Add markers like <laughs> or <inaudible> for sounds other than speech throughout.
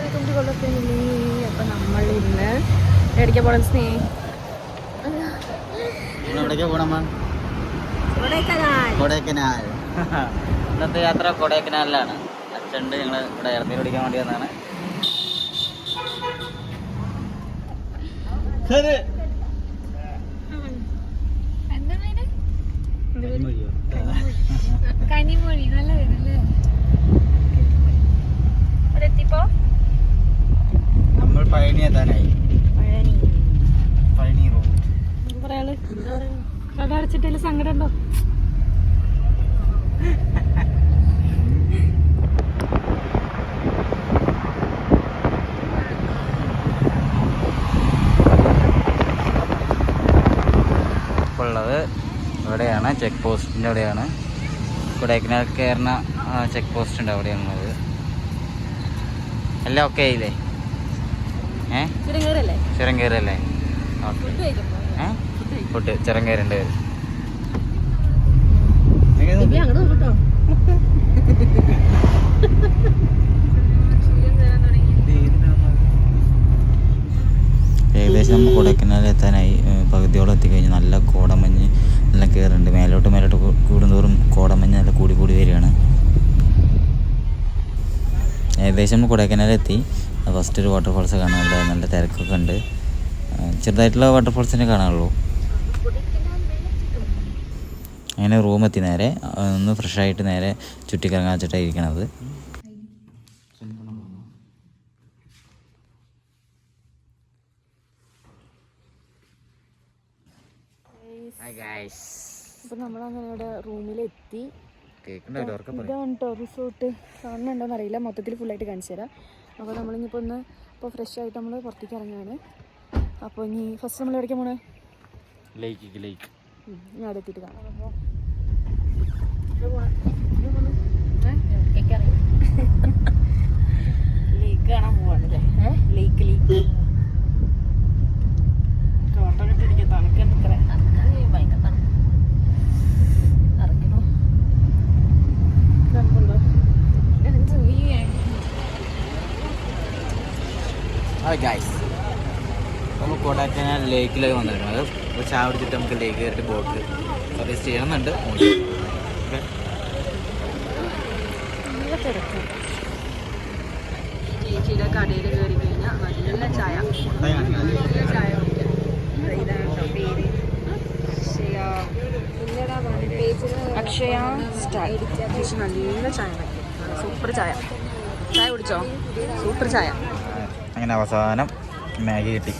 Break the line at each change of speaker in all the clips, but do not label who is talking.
Welcome to കൊള്ള family അപ്പം നമ്മൾ ഇന്ന് എവിടേക്കാ പോകണം സ്നേ?
കൊടൈക്കനാൽ. ഇന്നത്തെ യാത്ര കൊടൈക്കനാലിലാണ്. അച്ഛണ്ട് ഞങ്ങൾ ഇവിടെ ഇറങ്ങി പിടിക്കാൻ വേണ്ടി വന്നതാണ്.
കനിമൊഴി. നല്ല പേരല്ലേ അവിടെ എത്തിപ്പോ
നമ്മൾ പഴനി എത്താനായി.
പഴനി.
റോഡ്
പറയാൾ? കട അടച്ചിട്ടില്ല സങ്കടം ഉണ്ടോ?
ഇപ്പോൾ ഉള്ളത് ഇവിടെയാണ് ചെക്ക് പോസ്റ്റിന്റെ അവിടെയാണ്. കൊടൈക്കനാൽ കയറുന്ന ചെക്ക് പോസ്റ്റ് ഉണ്ട് അവിടെയാണുള്ളത്. എല്ലാം ഓക്കെ ആയില്ലേ? ചുരം കയറല്ലേ ഓക്കെ.
ഫുഡ്
ചുരം കയറേണ്ടി വരും ഏകദേശം നമ്മൾ കൊടൈക്കനാൽ എത്താനായി. പകുതിയോളം എത്തിക്കഴിഞ്ഞു. നല്ല കോടമഞ്ഞ് നല്ല കയറുന്നുണ്ട് മേലോട്ട് മേലോട്ട് കൂടുന്തോറും കോടമഞ്ഞ് നല്ല കൂടി കൂടി വരികയാണ്. ഏകദേശം നമ്മൾ കൊടൈക്കനാൽ എത്തി. ഫസ്റ്റ് ഒരു വാട്ടർഫാൾസ് കാണാനുണ്ട് നല്ല തിരക്കൊക്കെ ഉണ്ട്. ചെറുതായിട്ടുള്ള വാട്ടർഫാൾസിനെ കാണാനുള്ളൂ. അങ്ങനെ റൂം എത്തി നേരെ. ഒന്ന് ഫ്രഷ് ആയിട്ട് നേരെ ചുറ്റിക്കറങ്ങാൻ വെച്ചിട്ടാണ് ഇരിക്കണത്
അപ്പൊ നമ്മളങ്ങനെ ഇവിടെ റൂമിലെത്തി. റിസോർട്ട് കാണുന്നുണ്ടോന്നറിയില്ല. മൊത്തത്തിൽ ഫുള്ളായിട്ട് കാണിച്ചു തരാം അപ്പോൾ നമ്മളിനിപ്പോൾ ഒന്ന് ഇപ്പോൾ ഫ്രഷ് ആയിട്ട് നമ്മൾ പുറത്തേക്ക് ഇറങ്ങുകയാണ്. അപ്പോൾ ഇനി ഫസ്റ്റ് നമ്മൾ എവിടേക്കാണ് പോണേ?
ലേക്ക് ലേക്ക്.
ഇനി അവിടെ എത്തിയിട്ട് കാണാം. അപ്പോൾ ലേക്ക് കാണാൻ പോവാണല്ലേ ലേക്ക് ലേക്ക്. കോട്ടൊക്കെ ഇട്ടിരിക്കുക തണുക്കാൻ നിൽക്കറേ തണുപ്പുണ്ടോ
ഹായ് ഗൈസ് നമ്മൾ കൊടൈക്കനാൽ ലേക്കിലേക്ക് അപ്പോൾ ചായ കുടിച്ചിട്ട് നമുക്ക് ലേക്ക് കയറിയിട്ട് ബോട്ട് സർവീസ് ചെയ്യണമെന്നുണ്ട്.
ചായ. നല്ല ചായ അക്ഷയ. സ്റ്റൈൽ നല്ല ചായ സൂപ്പർ ചായ. ചായ കുടിച്ചോ? സൂപ്പർ ചായ.
അങ്ങനെ അവസാനം മാഗി കിട്ടി.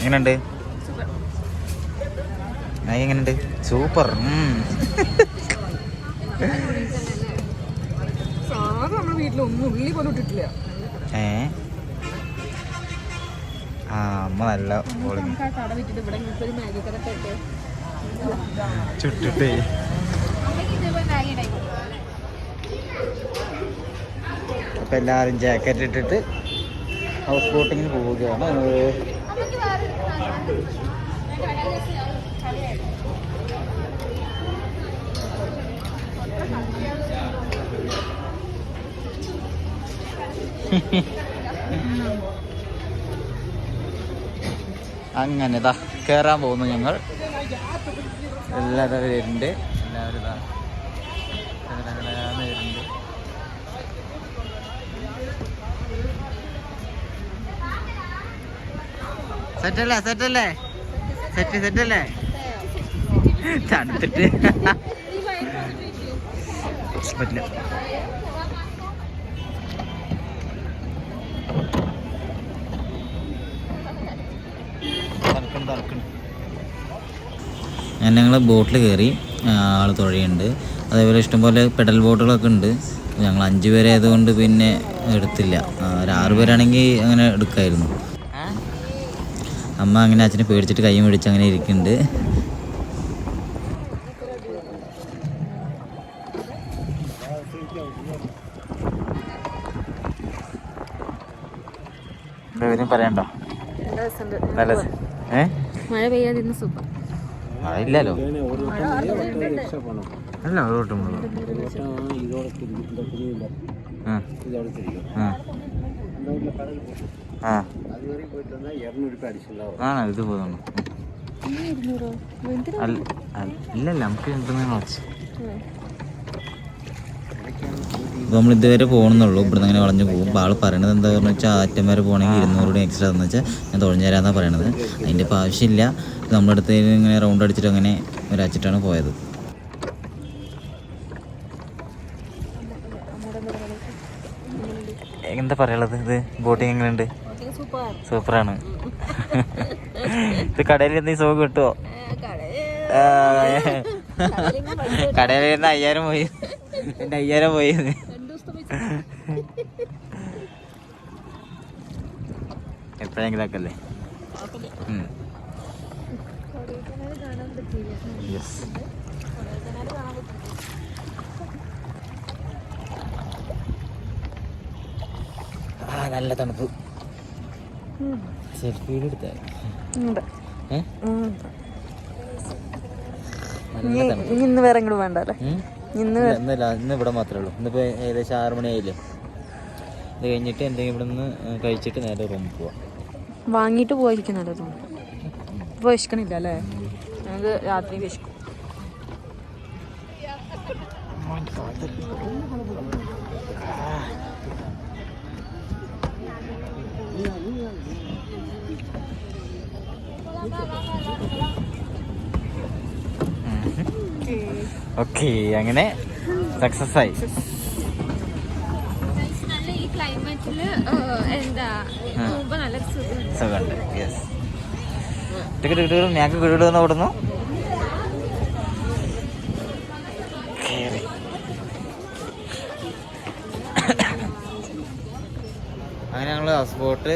എങ്ങനെയുണ്ട്? മാഗി എങ്ങനെയുണ്ട്? സൂപ്പർ. ഏ? ആ അമ്മ നല്ല ചുട്ടിട്ടേ. അപ്പം എല്ലാവരും ജാക്കറ്റ് ഇട്ടിട്ട് ഹൗസ് ബോട്ടിങ്ങിന് പോവുകയാണ്. അങ്ങനെ ഇതാ കയറാൻ പോകുന്നു ഞങ്ങൾ. എല്ലാവരും വരുന്നുണ്ട്. എല്ലാവരും ഇതാ ടകടകടാന്ന് വരുന്നുണ്ട് സെറ്റല്ലേ സെറ്റല്ലേ? സെറ്റ് സെറ്റല്ലേ? തണുത്തിട്ട്. പറ്റില്ല ഞാൻ ഞങ്ങൾ ബോട്ടിൽ കയറി ആൾ തുഴയുണ്ട്. അതേപോലെ ഇഷ്ടംപോലെ പെഡൽ ബോട്ടുകളൊക്കെ ഉണ്ട്. ഞങ്ങൾ അഞ്ച് പേരായതുകൊണ്ട് പിന്നെ എടുത്തില്ല. ഒരു ആറ് പേരാണെങ്കിൽ അങ്ങനെ എടുക്കായിരുന്നു. അമ്മ അങ്ങനെ അച്ഛനെ പേടിച്ചിട്ട് കൈ മേടിച്ച് അങ്ങനെ ഇരിക്കുന്നുണ്ട്. പറയണ്ടോ?
നല്ല മഴ പെയ്യാതിരുന്ന സൂപ്പർ
ഇല്ലല്ലോ. അല്ല ഒരു വട്ടം പോകണം. ആ.
இதோட தெரியும்
ആ
இந்த ஊரில் கடல் போட்டு
ആ
அது வரைக்கும் போயிட்டு வந்தால் இரநூறு ரூபாய் அடிஷனலாக வரும்
ആണോ ഇത് പോകുന്നു
ഇരുന്നൂറോ എന്തിനാ
അല്ല അല്ല- ഇല്ലല്ല നമുക്ക് എന്തെന്ന് കുറച്ച് അപ്പോൾ നമ്മൾ ഇതുവരെ പോകണമെന്നുള്ളൂ ഇവിടുന്ന് അങ്ങനെ വളഞ്ഞു പോകും അപ്പോൾ ആൾ പറയണത് എന്താ പറഞ്ഞു വെച്ചാൽ ആറ്റം വരെ പോകണമെങ്കിൽ ഇരുന്നൂറ് രൂപ എക്സ്ട്രാ എന്ന് വെച്ചാൽ ഞാൻ തുഴഞ്ഞു തരാമെന്നാണ് പറയണത് അതിൻ്റെ ഇപ്പോൾ ആവശ്യമില്ല നമ്മുടെ അടുത്ത് ഇങ്ങനെ റൗണ്ട് അടിച്ചിട്ട് അങ്ങനെ ഒരാച്ചിട്ടാണ് പോയത് എന്താ പറയുള്ളത് ഇത് ബോട്ടിങ് എങ്ങനെയുണ്ട്
സൂപ്പർ
സൂപ്പറാണ്. ഇത് കടയിൽ എന്തെങ്കിലും സുഖം കിട്ടുമോ കടയിൽ നിന്ന് അയ്യായിരം പോയി. എന്റെ അയ്യായിരം പോയി. എപ്പോഴെങ്കിലും ഒക്കെ അല്ലേ യെസ് ആ നല്ല തണുപ്പ്. സെൽഫി എടുത്താൽ നല്ല
ഇന്ന് വേറെ ഇങ്ങോട്ട് വേണ്ട അല്ലേ? ഇന്ന്
ഇവിടെ മാത്രമേ ഉള്ളൂ. ഇന്നിപ്പോ ഏകദേശം ആറ് മണിയായില്ലേ? ഇത് കഴിഞ്ഞിട്ട് എന്തെങ്കിലും ഇവിടെ നിന്ന് കഴിച്ചിട്ട് നേരെ റൂമിൽ പോവാം.
വാങ്ങിയിട്ട് പോയിരിക്കുന്നല്ലേ റൂം ഇപ്പൊ വിശക്കണില്ല അല്ലേ? ഞങ്ങൾക്ക് രാത്രി വിശക്കും.
ഓക്കെ അങ്ങനെ സക്സസ് ആയി.
ഈ ക്ലൈമറ്റിൽ എന്താ പോകുമ്പോ നല്ല സുഖം.
സുഖമുണ്ട് യെസ് ഞങ്ങൾക്ക് കിട്ടുമെന്ന് ഓടുന്നു കേറി അങ്ങനെ ഞങ്ങൾ ഹൗസ് ബോട്ട്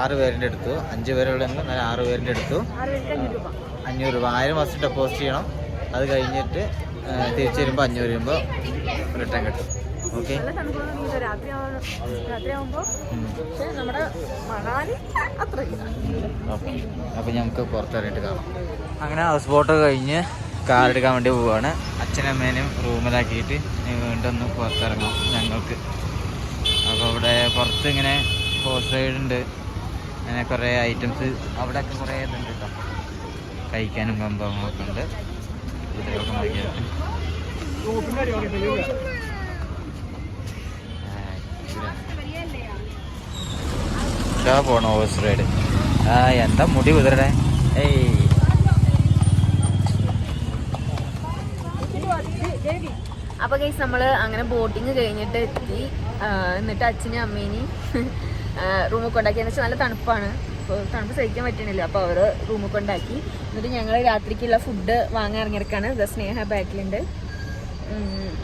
ആറ് പേരിന്റെ എടുത്തു അഞ്ച് പേരുള്ള ഞങ്ങൾ ആറ് പേരിന്റെ എടുത്തു അഞ്ഞൂറ് രൂപ. ആയിരം ഫസ്റ്റ് ഡെപ്പോസിറ്റ് ചെയ്യണം. അത് കഴിഞ്ഞിട്ട് തിരിച്ചു വരുമ്പോൾ അഞ്ഞൂറ് രൂപ റിട്ടേൺ കിട്ടും. ഓക്കെ അപ്പോൾ നമുക്ക് പുറത്തിറങ്ങിയിട്ട് കാണാം. അങ്ങനെ ഹൗസ് ബോട്ട് കഴിഞ്ഞ് കാർ എടുക്കാൻ വേണ്ടി പോവുകയാണ് അച്ഛനമ്മേനും റൂമിലാക്കിയിട്ട് വീണ്ടും ഒന്ന് പുറത്തിറങ്ങാം ഞങ്ങൾക്ക്. ഇവിടെ കുറച്ച് ഇങ്ങനെ ഹോസ് ഉണ്ട്. അങ്ങനെ കുറേ ഐറ്റംസ് അവിടെയൊക്കെ കുറേ ഇതുണ്ട് കേട്ടോ കഴിക്കാനും സംഭവങ്ങളൊക്കെ ഉണ്ട്. കുതിരകളൊക്കെ നോക്കിയാൽ ഇതാ. പോണ ഹോസ് റൈഡ് ആ എന്താ മുടി കുതിരടെ? ഏയ്.
അപ്പൊ ഗൈസ് നമ്മൾ അങ്ങനെ ബോട്ടിങ് കഴിഞ്ഞിട്ട് എത്തി. എന്നിട്ട് അച്ഛനും അമ്മേനെയും റൂമിൽ കൊണ്ടാക്കി എന്ന് വെച്ചാൽ നല്ല തണുപ്പാണ്. അപ്പോൾ തണുപ്പ് സഹിക്കാൻ പറ്റണില്ല. അപ്പോൾ അവർ റൂമിൽ കൊണ്ടാക്കി എന്നിട്ട് ഞങ്ങൾ രാത്രിക്കുള്ള ഫുഡ് വാങ്ങാൻ ഇറങ്ങിയിരിക്കാണ്. സ്നേഹ ബാക്കിലുണ്ട്.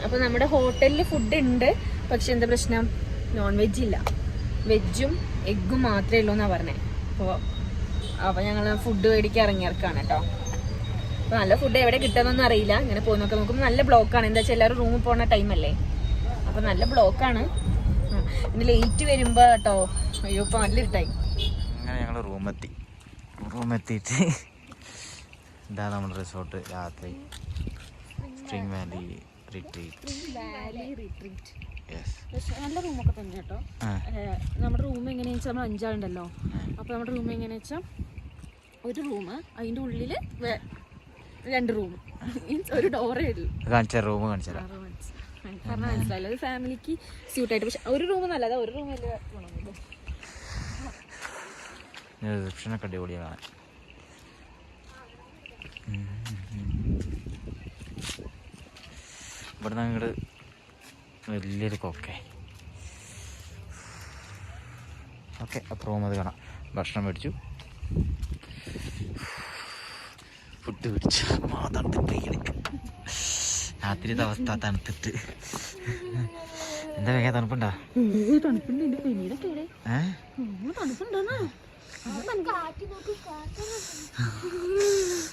അപ്പോൾ നമ്മുടെ ഹോട്ടലിൽ ഫുഡ് ഉണ്ട്. പക്ഷെ എന്താ പ്രശ്നം? നോൺ വെജ് ഇല്ല വെജും എഗ്ഗും മാത്രമേ ഉള്ളൂ എന്നാണ് പറഞ്ഞേ. അപ്പോൾ അപ്പോൾ ഞങ്ങൾ ഫുഡ് മേടിക്കാൻ ഇറങ്ങിയിറക്കാണ് കേട്ടോ. അപ്പോൾ നല്ല ഫുഡ് എവിടെ കിട്ടുമെന്നൊന്നും അറിയില്ല. ഇങ്ങനെ പോയി നോക്കാം നോക്കുമ്പോൾ നല്ല ബ്ലോക്കാണ് എന്താ വെച്ചാൽ എല്ലാവരും റൂമിൽ പോകുന്ന ടൈമല്ലേ അപ്പോൾ നല്ല ബ്ലോക്കാണ് ഇനി ലേറ്റ് വരുമ്പോൾ കേട്ടോ അയ്യോ ഇപ്പോൾ നല്ല ടൈം
അങ്ങനെ ഞങ്ങൾ റൂമെത്തി റൂമെത്തിയിട്ട് ഇതാ നമ്മുടെ റിസോർട്ട് രാത്രി. Spring Valley
Retreat Valley
Retreat
നല്ല റൂമൊക്കെ തന്നെ കേട്ടോ നമ്മുടെ റൂം എങ്ങനെയാണെന്ന് വെച്ചാൽ നമ്മൾ അഞ്ചാളുണ്ടല്ലോ. അപ്പോൾ നമ്മുടെ റൂം എങ്ങനെയാണെന്ന് വെച്ചാൽ ഒരു റൂം അതിന്റെ ഉള്ളിൽ രണ്ട് റൂം മീൻസ് ഒരു ഡോറേ ഉള്ളൂ.
കാണിച്ച റൂം കാണിച്ചു തരാം.
കാരണം മനസ്സിലായില്ല. ഒരു ഫാമിലിക്ക് സ്യൂട്ടായിട്ട് പക്ഷെ ഒരു റൂം നല്ലതാ ഒരു റൂം വലിയ ഗുണമൊന്നുമില്ല
റിസപ്ഷനൊക്കെ അടിപൊളിയാണ് കാണാൻ. ഇവിടുന്ന് അങ്ങോട്ട് വലിയൊരു കൊക്കെ. ഓക്കെ അപ്പോൾ അത് കാണാം. ഭക്ഷണം മേടിച്ചു. ഫുഡ് പിടിച്ചു ഇങ്ങനെ. രാത്രിത്തെ അവസ്ഥ തണുത്തിട്ട്. എന്താ വേഗം തണുപ്പുണ്ടോ?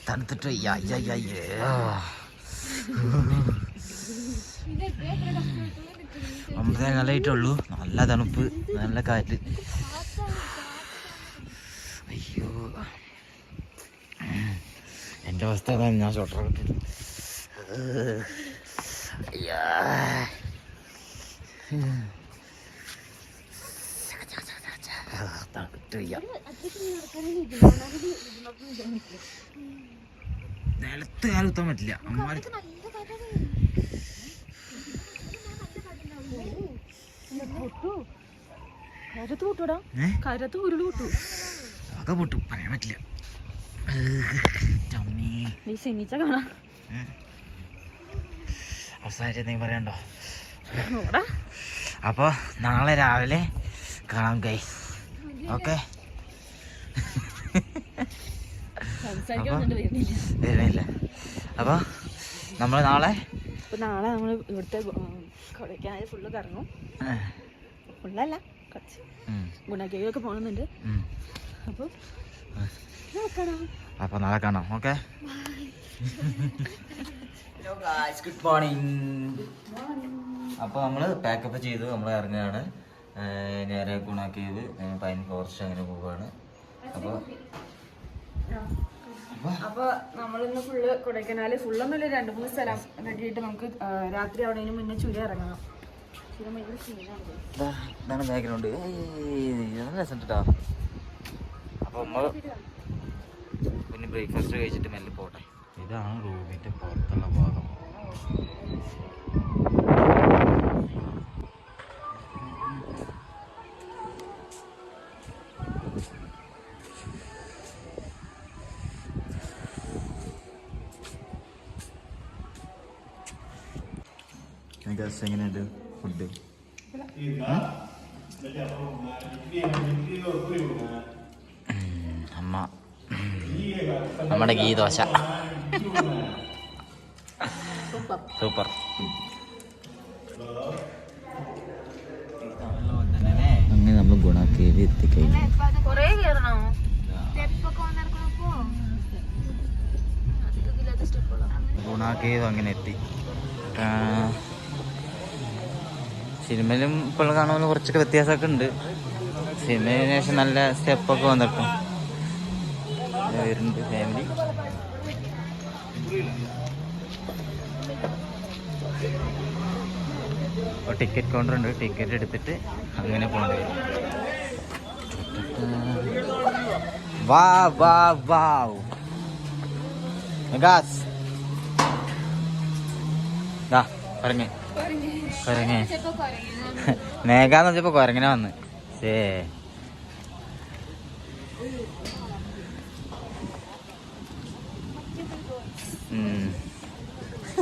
തണുത്തിട്ട്. ഒമ്പതേ കാലമായിട്ടുള്ളൂ നല്ല തണുപ്പ് നല്ല കാറ്റ്. അയ്യോ. എന്റെ അവസ്ഥ അതാണ് ഞാൻ ഷോട്ടർ. നിലത്ത് കാലം കുത്താൻ പറ്റില്ല. അമ്മാരി.
കരത്ത് പൊട്ടൂടാ കരത്ത് ഉരുൾ പൊട്ടു.
അതൊക്കെ പൊട്ടു. പറയാൻ പറ്റില്ല.
നീ സെമിച്ച കാണാം
അവസാനിച്ച് എന്തെങ്കിലും പറയണ്ടോ
അപ്പൊ
അപ്പോൾ നാളെ രാവിലെ കാണാം കൈ ഓക്കെ
വരുന്നില്ല.
അപ്പൊ അപ്പോൾ നമ്മൾ നാളെ
നാളെ നമ്മൾ ഇവിടുത്തെ കൊടൈക്കനാൽ ഫുള്ള് കറങ്ങും. ഫുള്ളല്ല കുറച്ച് ഗുണക്കേക്കൊക്കെ പോകണമെന്നുണ്ട്. അപ്പോൾ
അപ്പോൾ നാളെ കാണാം okay? Hello guys good morning അപ്പോൾ നമ്മൾ പാക്കപ്പ് ചെയ്തു നമ്മൾ ഇറങ്ങുകയാണ്. നേരെ ഗുണാക്കിയത് പൈൻ ഫോറസ്റ്റ് അങ്ങനെ പോവുകയാണ്. അപ്പോൾ
അപ്പൊ നമ്മളിന്ന് ഫുള്ള് കൊടൈക്കനാല് ഫുള്ളൊന്നുമില്ല രണ്ട് മൂന്ന് സ്ഥലം റെഡിയായിട്ട് നമുക്ക് രാത്രി ആവുന്നതിന് മുന്നേ ചുരി ഇറങ്ങണം.
ഇതാണ് ബാക്ക്ഗ്രൗണ്ട് നല്ല രസം കേട്ടോ അപ്പോൾ നമ്മൾ പിന്നെ ബ്രേക്ക്ഫാസ്റ്റ് കഴിച്ചിട്ട് മെല്ലെ പോട്ടെ ഇതാണ് റൂമിന്റെ പുറത്തുള്ള ഭാഗം എങ്ങനെയുണ്ട് ഫുഡ് നമ്മുടെ ഗീ ദോശ. സൂപ്പർ. അങ്ങനെ നമ്മൾ ഗുണക്കേവി എത്തിക്കഴിഞ്ഞു.
കൊറേ കേറണോ?
ഗുണാക്കേവ് അങ്ങനെ എത്തി. സിനിമയിലും ഇപ്പോൾ കാണുമ്പോൾ കുറച്ചൊക്കെ വ്യത്യാസമൊക്കെ ഉണ്ട്. സിനിമയിന് ശേഷം നല്ല സ്റ്റെപ്പൊക്കെ വന്നിട്ടും വരുന്നുണ്ട് ഫാമിലി. ടിക്കറ്റ് കൗണ്ടർ ഉണ്ട്. ടിക്കറ്റ് എടുത്തിട്ട് അങ്ങനെ പോകേണ്ടി വരും. വാ വാ ദാ മേഘാന്ന് വെച്ചപ്പോ കൊരങ്ങനെ വന്ന്. ശേ.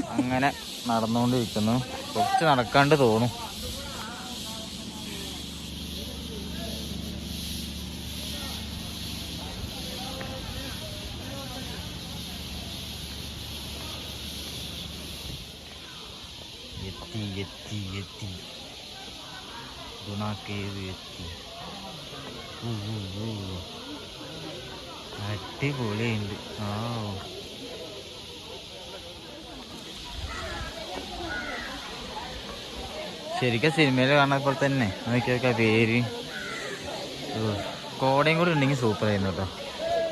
അങ്ങനെ നടന്നുകൊണ്ടിരിക്കുന്നു. കുറച്ച് നടക്കാണ്ട് തോന്നും. അടിപൊളിയുണ്ട്. ആ. ശരിക്കും സിനിമയിൽ കാണുന്ന പോലെ തന്നെ. നോക്കിയൊക്കെ നോക്കിയാ പേര്. കോടയും കൂടി ഉണ്ടെങ്കിൽ സൂപ്പർ ആയിരുന്നു കേട്ടോ.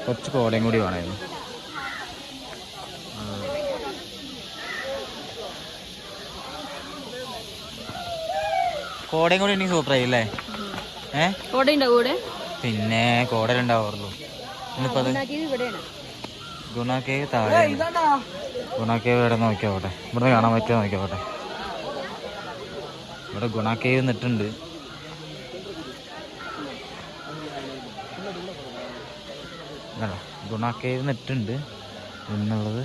കുറച്ച് കോടയും കൂടി വേണമായിരുന്നു. കോടയും കൂടി ഉണ്ടെങ്കിൽ സൂപ്പർ ആയില്ലേ ഏ?
കോട? ഉണ്ടോ കൂടെ
പിന്നെ കോടലുണ്ടാവാറുള്ളൂ ഇന്നിപ്പോ ഗുണാക്കേവ് താഴെ ഗുണാക്കേവ് ഇവിടെ നോക്കിയാവട്ടെ ഇവിടെ കാണാൻ പറ്റുമോ നോക്കിയാവട്ടെ ഇവിടെ ഗുണാക്കേവ് നിട്ടുണ്ട് ഗുണാക്കേവ് നിട്ടുണ്ട് എന്നുള്ളത്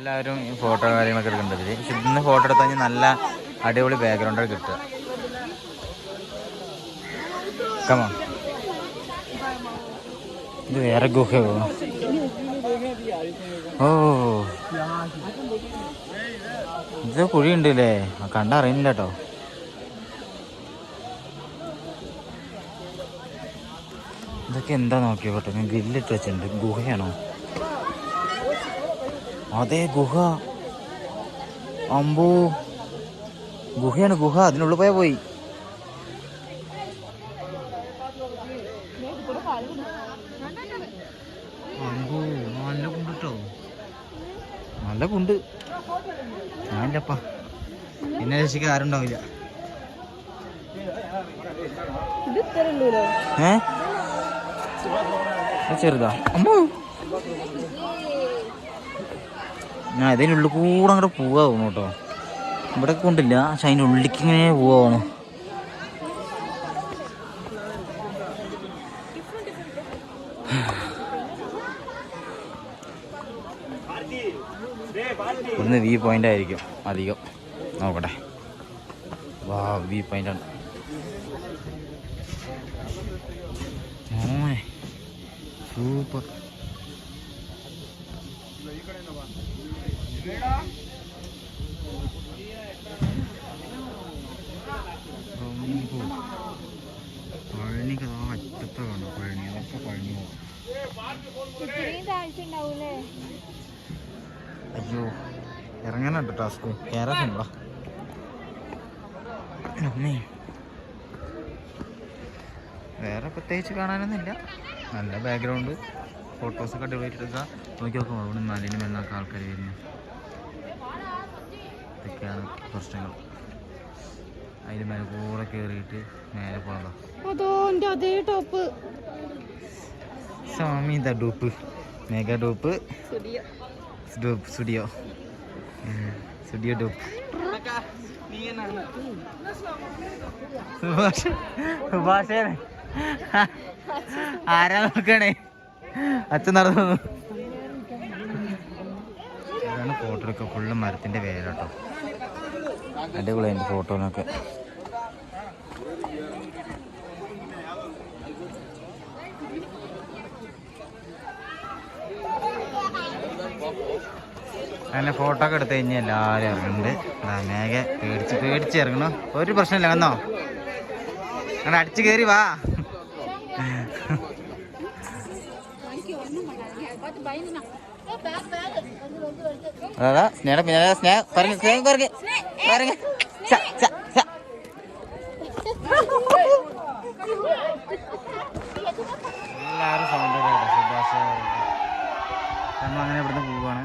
എല്ലാവരും ഈ ഫോട്ടോ കാര്യങ്ങളൊക്കെ എടുക്കേണ്ടത് പക്ഷെ ഇന്ന് ഫോട്ടോ എടുത്താൽ നല്ല അടിപൊളി ബാക്ക്ഗ്രൗണ്ടൊക്കെ കിട്ടുക. കമോ ഇത് വേറെ ഗുഹയോ? ഓ. ഇത് കുഴിയുണ്ട് അല്ലേ കണ്ടറിയില്ല കേട്ടോ. ഇതൊക്കെ എന്താ നോക്കിയോട്ടെ ഞാൻ ഗ്രില്ലിട്ട് വെച്ചിട്ടുണ്ട്. ഗുഹയാണോ? അതെ ഗുഹ. അമ്പോ. ഗുഹയാണ് ഗുഹ. അതിനുള്ളിൽ പോയാ പോയി. അമ്പോ, നല്ല കുണ്ട് ട്ടോ നല്ല കുണ്ട്. ഞാനില്ലപ്പാ. എന്നെ രക്ഷിക്കാൻ ആരുണ്ടാവില്ല. ഏ? ചെറുതാ. അമ്മോ. ഞാൻ ഇതിന്റെ ഉള്ളിൽ കൂടെ അങ്ങോട്ട് പോവാ തോന്നു കേട്ടോ. ഇവിടെ കൊണ്ടില്ല പക്ഷെ അതിന്റെ ഉള്ളിലേക്ക് ഇങ്ങനെ പോവാണ് ഇന്ന് വ്യൂ പോയിന്റ് ആയിരിക്കും അധികം. നോക്കട്ടെ. വാ വി പോയിന്റ് ആണ്. സൂപ്പർ പഴനി കഥ അറ്റത്ത് കാണാം പഴനി അതൊക്കെ പഴനി പോവാം
ഇത്രയും താഴ്ച ഉണ്ടാവൂലേ
അയ്യോ ഇറങ്ങാനുണ്ട് ടാസ്ക്. കയറാനുണ്ടോ അമ്മേ. വേറെ പ്രത്യേകിച്ച് കാണാനൊന്നുമില്ല. നല്ല ബാക്ക്ഗ്രൗണ്ട് ഫോട്ടോസൊക്കെ അടിപൊളിയായിട്ട് എടുക്കുക നോക്കി നോക്കാം അവിടെ നാലിന് മേലൊക്കെ ആൾക്കാർ വരുന്നു. ഇതൊക്കെയാണ് പ്രശ്നങ്ങൾ. അതിന് മേലെ കൂടെ കയറിയിട്ട് നേരെ പോകണം
അതോ എന്റെ അതേ ടോപ്പ്
സ്വാമി ഇതാ dupe. Mega dupe. Dupe studio studio dupe. Subhash സുഭാഷേ ആരാ നോക്കണേ? അച്ഛൻ നടന്നു. ഇതാണ് ഫോട്ടോ ഒക്കെ ഫുള്ള് മരത്തിന്റെ വേരാട്ടോ. അടിപൊളിയുണ്ട് ഫോട്ടോനൊക്കെ അങ്ങനെ ഫോട്ടോ ഒക്കെ എടുത്തു കഴിഞ്ഞാൽ എല്ലാവരും ഇറങ്ങുന്നുണ്ട്. മേഘ പേടിച്ച് പേടിച്ച് ഇറങ്ങണം. ഒരു പ്രശ്നമില്ല വന്നോ? അങ്ങനെ അടിച്ചു കയറി വാ. അതാ സ്നേഹ പിന്നെ സ്നേഹ പറഞ്ഞു സ്നേഹം കുറഞ്ഞ് പറഞ്ഞു എല്ലാവരും സൗണ്ട് കേട്ടോ സുഭാഷ് നമ്മൾ അങ്ങനെ ഇവിടുന്ന് പോവാണ്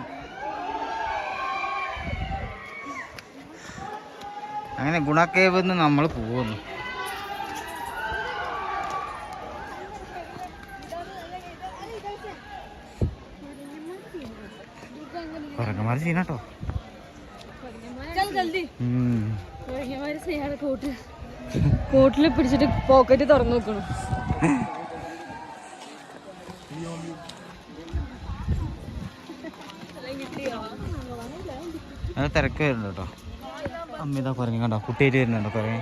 അങ്ങനെ കേവ് നിന്ന് നമ്മൾ പോകുന്നു കുറങ്ങന്മാര് സീനാട്ടോ
കോട്ടിൽ. പിടിച്ചിട്ട് പോക്കറ്റ് തുറന്നു നോക്കണം
അത് തിരക്ക് വരുന്നുണ്ട് കേട്ടോ. അമ്മ പറഞ്ഞു കണ്ടോ? കുട്ടിയായിട്ട് വരുന്നുണ്ടോ കുരങ്ങ്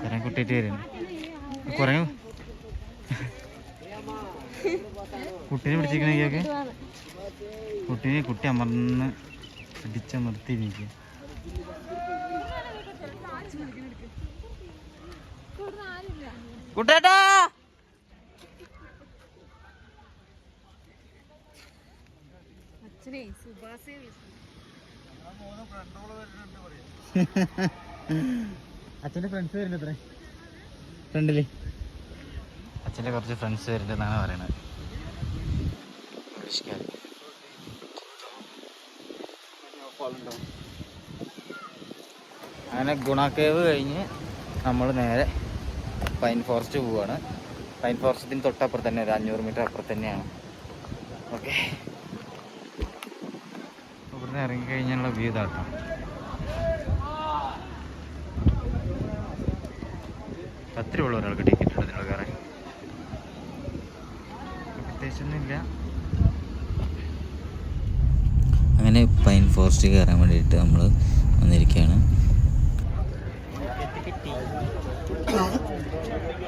കുരങ്ങ് കുട്ടിയായിട്ട് വരുന്നു. കുറേ കുട്ടീനെ പിടിച്ചിരിക്കണേക്കൊക്കെ കുട്ടീനെ കുട്ടി അമർന്ന് പിടിച്ചമർത്തി കുട്ടേട്ടാ!
അച്ഛനെ സുഭാസേ <laughs>
അച്ഛന്റെ ഫ്രണ്ട്സ് വരുന്നത് അത്രേ. ഫ്രണ്ടിൽ. അച്ഛന്റെ കുറച്ച് ഫ്രണ്ട്സ് വരുന്നതാണ് പറയണത്. അങ്ങനെ ഗുണാക്കേവ് കഴിഞ്ഞ് നമ്മൾ നേരെ പൈൻ ഫോറസ്റ്റ് പോവാണ്. പൈൻ ഫോറസ്റ്റിന് തൊട്ടപ്പുറത്ത് തന്നെ ഒരു അഞ്ഞൂറ് മീറ്റർ അപ്പുറത്ത് തന്നെയാണ്. ഓക്കെ ഇറങ്ങിക്കഴിഞ്ഞാലുള്ള വ്യൂ ഇതാട്ടോ പത്ത് രൂപ ഒരാൾക്ക് ടിക്കറ്റ് എടുത്തിട്ടുള്ള കയറാൻ പ്രത്യേകിച്ചൊന്നുമില്ല. അങ്ങനെ പൈൻ ഫോറസ്റ്റ് കയറാൻ വേണ്ടിയിട്ട് നമ്മൾ വന്നിരിക്കുകയാണ്.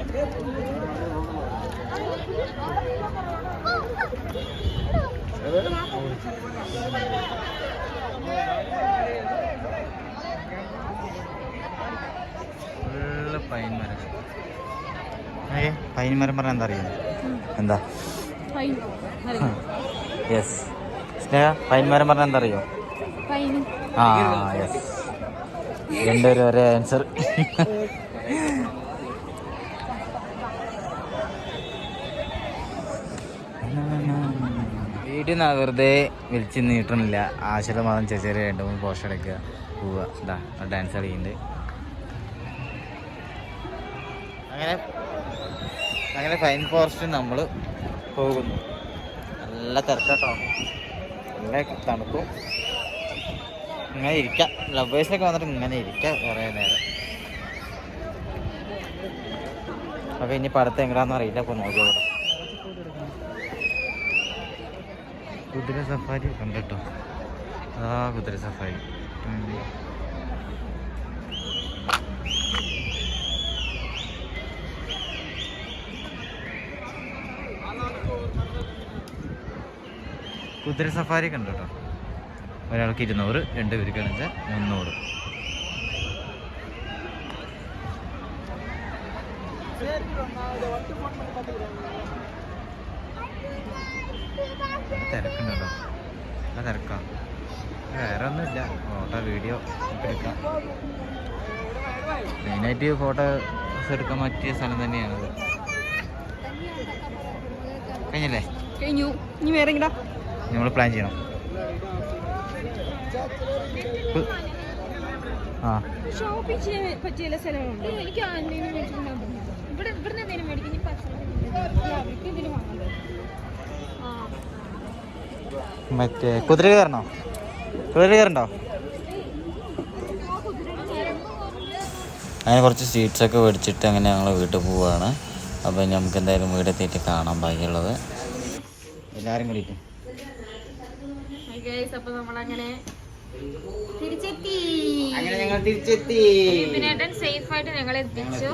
Thank പൈൻ മരം ഏ പൈൻ മരം പറഞ്ഞാൽ എന്താ അറിയാം? എന്താ? യെസ് സ്നേഹ പൈൻ മരം പറഞ്ഞാൽ എന്താ അറിയോ? ആ യെസ് രണ്ടുപേരും ഒരേ ആൻസർ വീട്ടിൽ നിന്ന് വെറുതെ വിളിച്ച് നീട്ടണില്ല. ആശ്രമം രണ്ടു രണ്ട് മൂന്ന് പോസ്റ്റ് എടുക്കുക. പോവുക. ഇതാ ഡാൻസ് കളിക്കുന്നുണ്ട്. അങ്ങനെ അങ്ങനെ ഫൈൻ ഫോറസ്റ്റ് നമ്മൾ പോകുന്നു. നല്ല തിരക്കാട്ടോ. നല്ല തണുപ്പും. ഇങ്ങനെ ഇരിക്കാം. ലവേഴ്സിനൊക്കെ വന്നിട്ട് ഇങ്ങനെ ഇരിക്കാം കുറേ നേരം. അപ്പൊ ഇനി പടത്ത് എങ്ങടാന്ന് അറിയില്ല. അപ്പൊ നോക്കിയോളൂ കുതിര സഫാരി കണ്ടിട്ടോ? ആ കുതിര സഫാരി. കുതിര സഫാരി കണ്ടിട്ടോ ഒരാൾക്ക് ഇരുന്നൂറ് രണ്ട് പേർക്ക് വെച്ചാൽ മുന്നൂറ്. തിരക്കുണ്ടല്ലോ നല്ല തിരക്കാ. വേറെ ഒന്നുമില്ല. ഫോട്ടോ വീഡിയോ എടുക്കാം. മെയിനായിട്ട് ഫോട്ടോ എടുക്കാൻ പറ്റിയ സ്ഥലം തന്നെയാണത്. കഴിഞ്ഞല്ലേ?
കഴിഞ്ഞു. ഇനി വേറെ എങ്ങടാ?
നമ്മൾ പ്ലാൻ ചെയ്യണം. ആ. മറ്റേ കുതിര കയറണോ? കുതിര കയറണ്ടോ? അങ്ങനെ കുറച്ച് സ്വീറ്റ്സ് ഒക്കെ മേടിച്ചിട്ട് അങ്ങനെ ഞങ്ങൾ വീട്ടിൽ പോവുകയാണ് അപ്പോൾ നമുക്ക് എന്തായാലും വീടെത്തിയിട്ട് കാണാൻ ബാക്കിയുള്ളത്. എല്ലാവരും കൂടിയിട്ട്
ഗൈസ് അപ്പൊ നമ്മളങ്ങനെ തിരിച്ചെത്തി.
അങ്ങനെ ഞങ്ങൾ തിരിച്ചെത്തി.
വിപിനേട്ടൻ സേഫ് ആയിട്ട് ഞങ്ങളെ എത്തിച്ചു.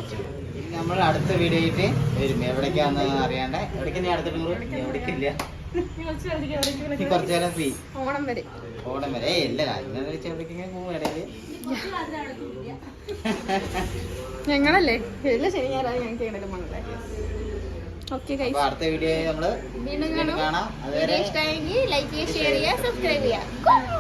നമ്മൾ അടുത്ത വീഡിയോ ആയിട്ട് വരും. എവിടേക്കാന്ന് അറിയാണ്ട്. എവിടേക്ക് അടുത്ത ടൂർ എവിടേക്കില്ല. കുറച്ചു നേരം ഫ്രീ
ഓണം വരെ.
ഓണം വരെ. ഇല്ല. കാര്യം വെച്ചാൽ എവിടേക്കെങ്കിലും പോകും
ഞങ്ങളല്ലേ? എല്ലാ ശനി ഞായറാഴ്ച ഞങ്ങൾക്ക് ഗൈസ്
അപ്പൊ അടുത്ത വീഡിയോ നമ്മൾ
വീണ്ടും
കാണാം.
ലൈക്ക് ചെയ്യുക ഷെയർ ചെയ്യുക സബ്സ്ക്രൈബ് ചെയ്യുക.